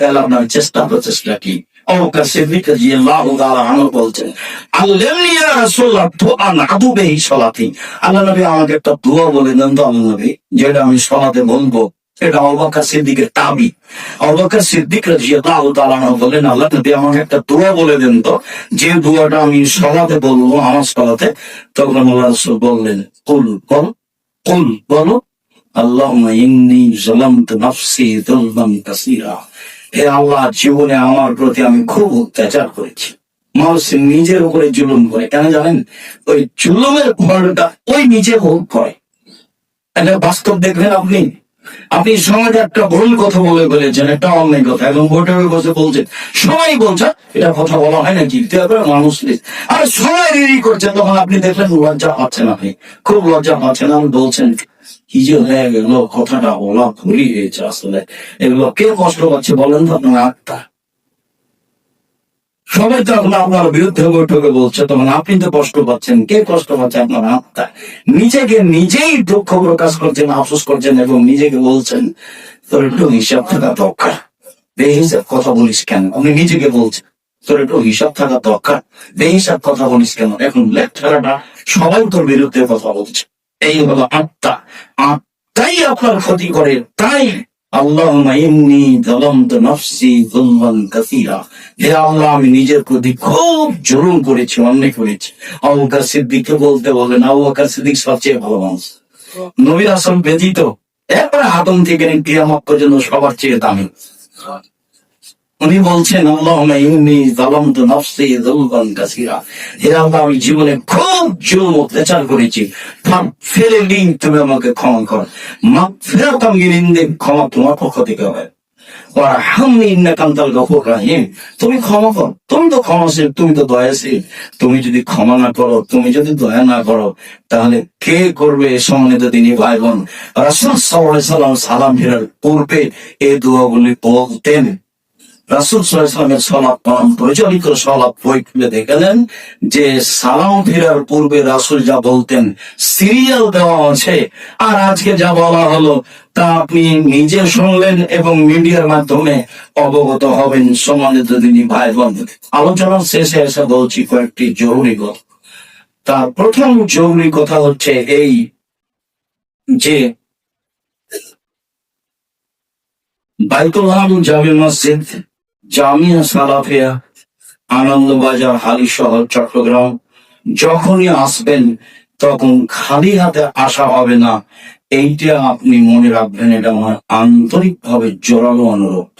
তাহলে আপনার চেষ্টা প্রচেষ্টা কি আল্লাহ আল্লাহ বলেন, আল্লাহ আমাকে একটা বলে দেন তো, যে দোয়াটা আমি সলাতে বলব, আমার সলাতে, তখন আল্লাহ বললেন, কুল, বল, কুল, বলো কাসীরা। হে আল্লাহ, জীবনে আমার প্রতি আমি খুব অত্যাচার করেছি। মানুষ নিজের উপরে জুলুম করে। কেন জানেন? ওই জুলুমের ফলটা ওই নিজে ভোগ করে। এটা বাস্তব দেখবেন আপনি। আপনি সমাজে একটা ভুল কথা বলে বলেছেন, একটা অন্যায় কথা, এবং ভোটারের বসে বলছেন, সবাই বলছে, এটা কথা বলা হয় না, জিততে হবে মানুষ। আর সবাই রেডি করছেন তখন আপনি দেখলেন লজ্জা পাচ্ছেন আপনি। খুব লজ্জা পাচ্ছেন আমি বলছেন। যে হয়ে গেল কথাটা বলা ভুলই হয়েছে আসলে এগুলো কে কষ্ট পাচ্ছে বলেন তো আপনার আত্মা সবাই তো এখন আপনার বিরুদ্ধে বৈঠকে বলছে তখন আপনি তো কষ্ট পাচ্ছেন, কে কষ্ট পাচ্ছে আপনার আত্মা, নিজেকে নিজেই দুঃখ প্রকাশ করছেন আফসোস করছেন এবং নিজেকে বলছেন। তোর একটু হিসাব থাকা দরকার বেহিসাব কথা বলিস কেন? আপনি নিজেকে বলছেন তোর একটু হিসাব থাকা দরকার। বেহিসাব কথা বলিস কেন? এখন লেকচারাটা সবাই তোর বিরুদ্ধে কথা বলছে। এই হলো আত্মা, আত্মাই আপনার ক্ষতি করে। তাই আল্লাহ যালামতু নাফসি হে আল্লাহ, আমি নিজের প্রতি খুব জুলুম করেছি, অন্যায় করেছি। আবু সিদ্দিককে বলতে বলেন আবু সিদ্দিক সবচেয়ে ভালো মানুষ। নবীর আসল ব্যতীত এরপরে আদম থেকে কিয়ামত পর্যন্ত সবার চেয়ে দামি। উনি বলছেন আমি জীবনে খুব জুলুম, অত্যাচার করেছি। ফেলে দিন, তুমি আমাকে ক্ষমা কর। মা ফেরত আমি ক্ষমা তোমার পক্ষ থেকে হবে। তুমি ক্ষমা করো। তুমি তো ক্ষমাশীল, তুমি তো দয়াশীল। তুমি যদি ক্ষমা না করো, তুমি যদি দয়া না করো, তাহলে কে করবে সম্মানিত তিনি ভাই বোন রাসূল সাল্লাম সালাম ফেরার পূর্বে এই দোয়াগুলি বলতেন। রাসুল সাল্লামের সলাপ প্রচলিত সলাপ বই খুলে দেখলেন যে সালাম ফেরার পূর্বে রাসুল যা বলতেন, সিরিয়াল দেওয়া আছে। আর আজকে যা বলা হলো, তা আপনি নিজে শুনলেন এবং মিডিয়ার মাধ্যমে অবগত হবেন। সম্মানিত তিনি ভাই বোন আলোচনার শেষে এসে বলছি কয়েকটি জরুরি কথা। তার প্রথম জরুরি কথা হচ্ছে এই যে বাইতুল জামে মসজিদ জামিয়া সালাফিয়া, আনন্দবাজার হালি শহর চট্টগ্রাম, যখনই আসবেন, তখন খালি হাতে আসা হবে না। এইটা আপনি মনে রাখবেন, এটা আমার আন্তরিক ভাবে জোরালো অনুরোধ।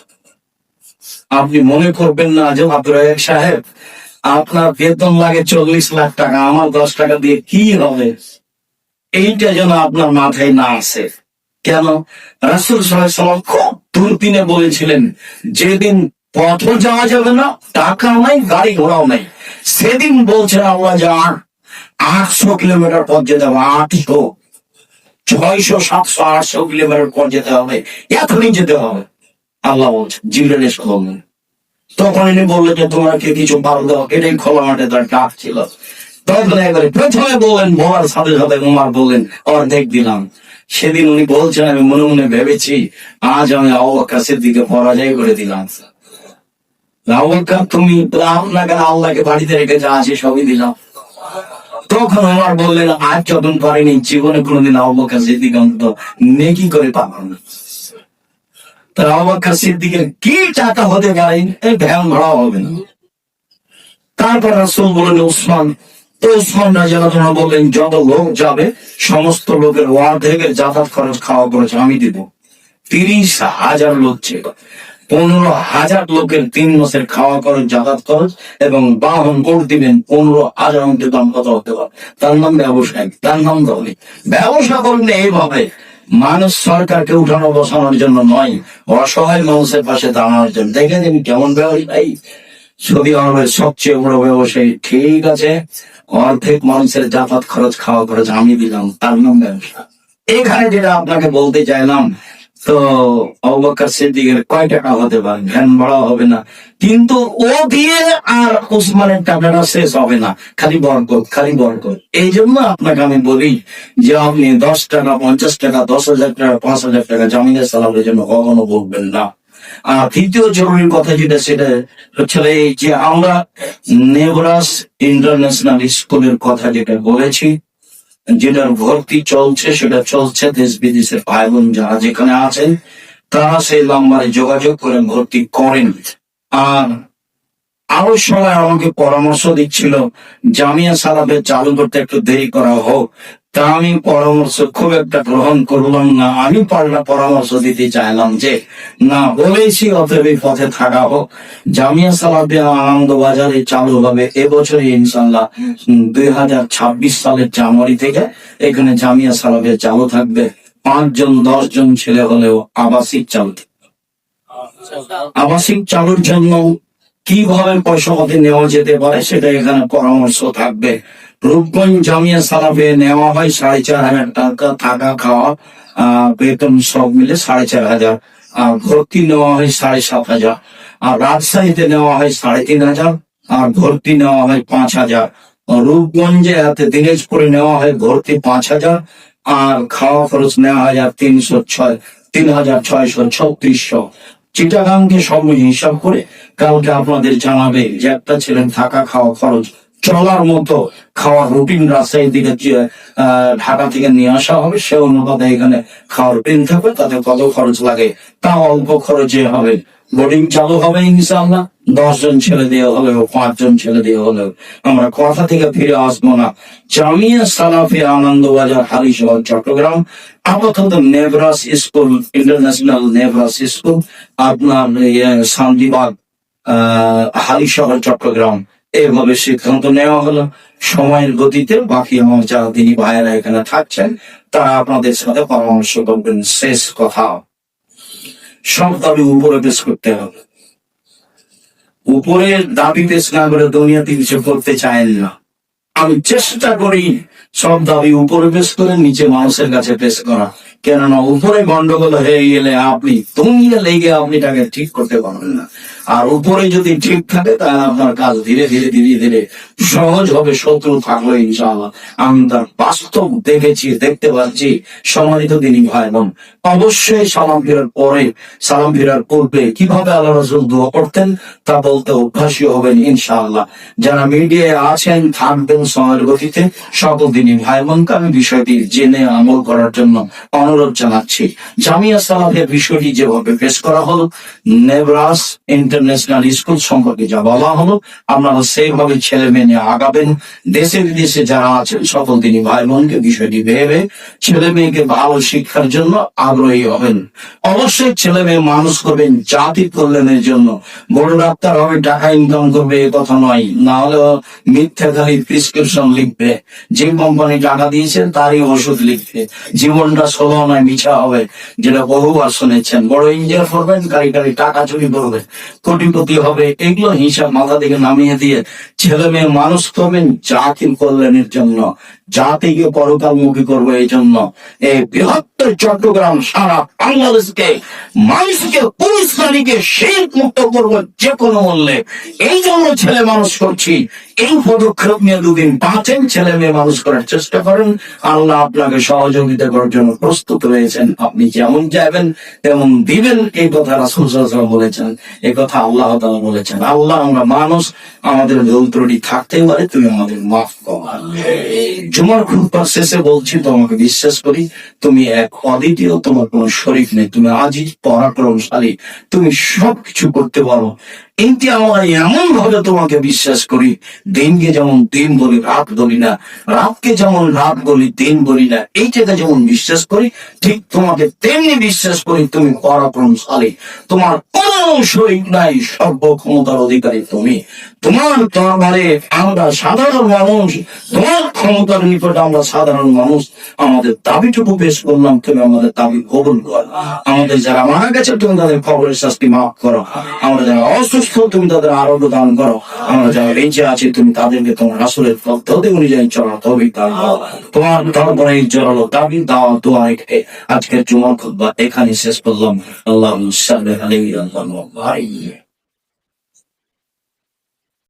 আপনি মনে করবেন না যে আব্দুল সাহেব, আপনার বেতন লাগে চল্লিশ লাখ টাকা, আমার দশ টাকা দিয়ে কি হবে? এইটা যেন আপনার মাথায় না আসে। কেন? রাসুল সাল্লাম খুব দুর্দিনে বলেছিলেন, যেদিন পথও যাওয়া যাবে না, টাকা নাই, গাড়ি ঘোড়াও নাই। সেদিন বলছে আল্লাহ যে আর আটশো কিলোমিটার পথ যেতে হবে, আটশো। ছয়শো, সাতশো, আটশো কিলোমিটার পথ যেতে হবে, এখনই যেতে হবে। আল্লাহ বলছেন জিবরাল এসে বললেন তখন ইনি বললেন যে, তোমরা কে কিছু পারো দাও এটাই খোলা মাঠে তার ডাক ছিল। একবারে প্রথমে বললেন বলার সাথে সাথে উমার বললেন, অর্ধেক দিলাম। সেদিন উনি বলছেন, আমি মনে মনে ভেবেছি, আজ আমি আকাশের দিকে পরাজয় করে দিলাম আবুকা তুমি আপনাকে আল্লাহকে বাড়িতে রেখে যা সবই দিলাম তখন আমার বললেন যতন পারিনি, জীবনে কোনোদিন সিদ্দিক অন্তত নেকি করে না। তার আবুকা সিদ্দিকের কি টাকা হতে এই ভ্যান ভাড়া হবে না। তারপর রাসূল বলেন উসমান উসমান রাজিয়াল্লাহু বললেন, যত লোক যাবে, সমস্ত লোকের অর্ধেকের যাতায়াত খরচ খাওয়া খরচ আমি দিব। তিরিশ হাজার লোক ছিল পনেরো হাজার লোকের তিন মাসের খাওয়া খরচ, যাতায়াত খরচ এবং বাহন করে দিবেন পনেরো হাজার অঙ্কের দাম কত হতে পারে। তার নাম ব্যবসায়ী, তার নাম ধনী। ব্যবসা করলে এইভাবে মানুষ সরকারকে উঠানো বসানোর জন্য নয়, অসহায় মানুষের পাশে দাঁড়ানোর জন্য। দেখেন আমি কেমন ব্যবসায়ী সৌদি আরবের সবচেয়ে বড় ব্যবসায়ী। ঠিক আছে, অর্ধেক মানুষের যাতায়াত খরচ, খাওয়া খরচ আমি দিলাম, তার নাম ব্যবসা। এখানে যেটা আপনাকে বলতে চাইলাম তো অবকার সিদ্দিকের কয় টাকা হতে পারে? ভ্যান ভাড়া হবে না। কিন্তু ও দিয়ে আর উসমানের টাকাটা শেষ হবে না। খালি বরকত খালি বরকত। এই জন্য আপনাকে আমি বলি যে আপনি দশ টাকা, পঞ্চাশ টাকা, দশ হাজার টাকা, পাঁচ হাজার টাকা জামিনের সালামের জন্য কখনো বলবেন না। আর তৃতীয় জরুরি কথা যেটা, সেটা হচ্ছে এই যে আমরা নেবরাস ইন্টারন্যাশনাল স্কুলের কথা যেটা বলেছি যেটার ভর্তি চলছে, সেটা চলছে দেশ বিদেশের ভাই বোন যারা যেখানে আছেন, তারা সেই নাম্বারে যোগাযোগ করে ভর্তি করেন। আর আরও সময় আমাকে পরামর্শ দিচ্ছিল, জামিয়া সালাবে চালু করতে একটু দেরি করা হোক। তা আমি পরামর্শ খুব একটা গ্রহণ করলাম না। আমি পাল্টা পরামর্শ দিতে চাইলাম যে না বলেছি অতএব পথে থাকা হোক। জামিয়া সালাবিয়া আনন্দ বাজারে চালু হবে এবছরই ইনশাল্লাহ দুই হাজার ছাব্বিশ সালের জানুয়ারি থেকে এখানে জামিয়া সালাবিয়া চালু থাকবে। পাঁচজন দশ জন ছেলে হলেও আবাসিক চালু আবাসিক চালুর জন্য কীভাবে পয়সা পাতি নেওয়া যেতে পারে সেটা এখানে পরামর্শ থাকবে। রূপগঞ্জ জামিয়া সালাফে নেওয়া হয় সাড়ে চার হাজার টাকা থাকা খাওয়া আহ, বেতন সব মিলে সাড়ে চার হাজার। আর ভর্তি নেওয়া হয় সাড়ে সাত হাজার। আর রাজশাহীতে নেওয়া হয় সাড়ে তিন হাজার। আর ভর্তি নেওয়া হয় পাঁচ হাজার। রূপগঞ্জে হাতে দিনাজপুরে নেওয়া হয় ভর্তি পাঁচ হাজার। আর খাওয়া খরচ নেওয়া হয় তিনশো ছয় তিন হাজার ছয়শো ছত্রিশশো। চিটাগাংকে সব হিসাব করে কালকে আপনাদের জানাবে যে একটা ছেলের থাকা খাওয়া খরচ চলার মতো খাওয়ার রুটিন রাজশাহীর দিকে ঢাকা থেকে নিয়ে আসা হবে সে অনুপাতে এখানে খাওয়ার রুটিন থাকবে তাতে কত খরচ লাগে তা অল্প খরচে হবে। বোর্ডিং চালু হবে ইনশাআল্লাহ দশ জন ছেলে দিয়ে হলেও পাঁচজন ছেলে দিয়ে হলেও। আমরা কথা থেকে ফিরে আসব না। জামিয়া সালাফি আনন্দবাজার হালিশহর চট্টগ্রাম আপাতত নেভরাস স্কুল ইন্টারন্যাশনাল নেভরাস স্কুল আপনার ইয়ে, শান্তিবাগ আহ হালিশহর চট্টগ্রাম। এভাবে সিদ্ধান্ত নেওয়া হলো। সময়ের গতিতে বাকি আমার যারা তিনি ভাইয়েরা এখানে থাকছেন, তারা আপনাদের সাথে পরামর্শ করবেন, শেষ কথা। সব দাবি উপরে পেশ করতে হবে। উপরে দাবি পেশ না করে দুনিয়াতে কিছু করতে চায় না। আমি চেষ্টা করি সব দাবি উপরে পেশ করে নিচে মানুষের কাছে পেশ করা। কেননা উপরে গন্ডগোল হয়ে গেলে আপনি দুনিয়া লেগে আপনি তাকে ঠিক করতে পারবেন না। আর উপরে যদি ঠিক থাকে তাহলে আপনার কাজ ধীরে ধীরে ধীরে ধীরে সহজ হবে, শত্রু থাকল আমি তার বাস্তব দেখেছি, দেখতে পাচ্ছি, সম্মানিত দিনী ভাই বোন। অবশ্যই সালাম ফেরার পরে, সালাম ফেরার পূর্বে কীভাবে আল্লাহ রসুল দোয়া করতেন, তা বলতে অভ্যাসী হবেন ইনশাআল্লাহ। যারা মিডিয়ায় আছেন, থাকবেন সময়ের গতিতে, সকল দিনই ভাই বোনকে আমি বিষয়টি জেনে আমল করার জন্য অনুরোধ জানাচ্ছি। জামিয়া সালাফের বিষয়টি যেভাবে পেশ করা হলো, নেবরাস ইন্টারন্যাশনাল স্কুল সম্পর্কে যা বলা হলো, আপনারা সেইভাবে ছেলে মেয়ে নিয়ে আগাবেন। দেশে বিদেশে যারা আছেন, সকল দিনই ভাই বোনকে বিষয়টি ভেবে ছেলে মেয়েকে ভালো শিক্ষার জন্য আগ্রহী হবেন। অবশ্যই ছেলে মেয়ে মানুষ করবেন জাতি কল্যাণের জন্য। বড় ডাক্তার হবে, টাকা ইনকাম করবে, এ কথা নয়। না হলে মিথ্যা খালি প্রেসক্রিপশন লিখবে। যে কোম্পানি টাকা দিয়েছেন, তারই ওষুধ লিখবে। জীবনটা ষোলো নয় মিছা হবে, যেটা বহুবার শুনেছেন। বড় ইঞ্জিনিয়ার করবেন, গাড়ি গাড়ি টাকা চুরি করবে কোটিপতি হবে। এগুলো হিসাব মাথা থেকে নামিয়ে দিয়ে ছেলে মেয়ে মানুষ করবেন জাতির কল্যাণের জন্য। জাতিকে পরকালমুখী করবে এই জন্য এই বৃহত্তর চট্টগ্রাম সারা বাংলাদেশকে, মানুষকে পুলিশ নারীকে সেই মুক্ত করব যে কোনো মূল্যে। এই জন্য ছেলে মানুষ করছি, এই পদক্ষেপ নিয়ে দুদিন পাঁচেন ছেলে মেয়ে মানুষ করার চেষ্টা করেন। আল্লাহ আপনাকে সহযোগিতা করার জন্য প্রস্তুত রয়েছেন। আপনি যেমন যাবেন তেমন দিবেন। এই কথা রাসুল বলেছেন। এই কথা আল্লাহ তাআলা বলেছেন। আল্লাহ আমরা মানুষ, আমাদের ভুল ত্রুটি থাকতেই পারে, তুমি আমাদের মাফ করো। জুমার খুতবা শেষে বলছি তোমাকে বিশ্বাস করি, তুমি এক অদ্বিতীয়, তোমার কোনো শরীফ নেই, তুমি আজিজ, পরাক্রমশালী, তুমি সবকিছু করতে পারো। কিন্তু আমরা এমন ভাবে তোমাকে বিশ্বাস করি, দিনকে যেমন দিন বলি, রাত বলি না, রাতকে যেমন রাত বলি, দিন বলি না, এই জায়গায় যেমন বিশ্বাস করি, ঠিক তোমাকে তেমনি বিশ্বাস করি, তুমি পরাক্রমশালী। তোমার কোন শরীর নাই সর্ব ক্ষমতার অধিকারী তুমি। তোমার দরবারে আমরা সাধারণ মানুষ, তোমার ক্ষমতার নিকট আমরা সাধারণ মানুষ। আমাদের দাবিটুকু পেশ করলাম তুমি আমাদের দাবি কবুল করো। আমাদের যারা মারা গেছে, তুমি তাদের খবরের শাস্তি মাফ করো। আমরা যারা অসুস্থ, তুমি তাদের আরোগ্য দান করো। আমরা যারা বেঁচে আছি, তুমি তাদেরকে তোমার আসলের পদ্ধতি অনুযায়ী চলা তবে তোমার দরবারে জোরালো দাবি, দাওয়া, দোয়া রেখে আজকের জুমার খুতবা এখানে শেষ করলাম। আল্লাহ ওয়া সাল্লাম।